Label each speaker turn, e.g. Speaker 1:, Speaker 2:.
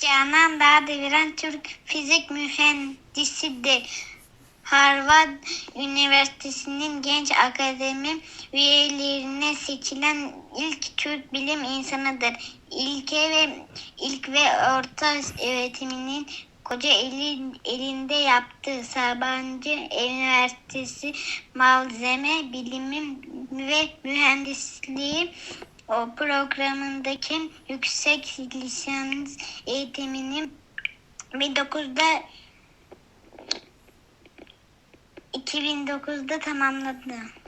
Speaker 1: Canan Dağdeviren Türk fizik mühendisidir. Harvard Üniversitesi'nin genç akademi üyelerine seçilen ilk Türk bilim insanıdır. İlke ve ilk ve orta öğretiminin Kocaeli elinde yaptığı Sabancı Üniversitesi Malzeme Bilimi ve Mühendisliği programındaki yüksek lisans eğitimini 1900'da 2009'da tamamladı.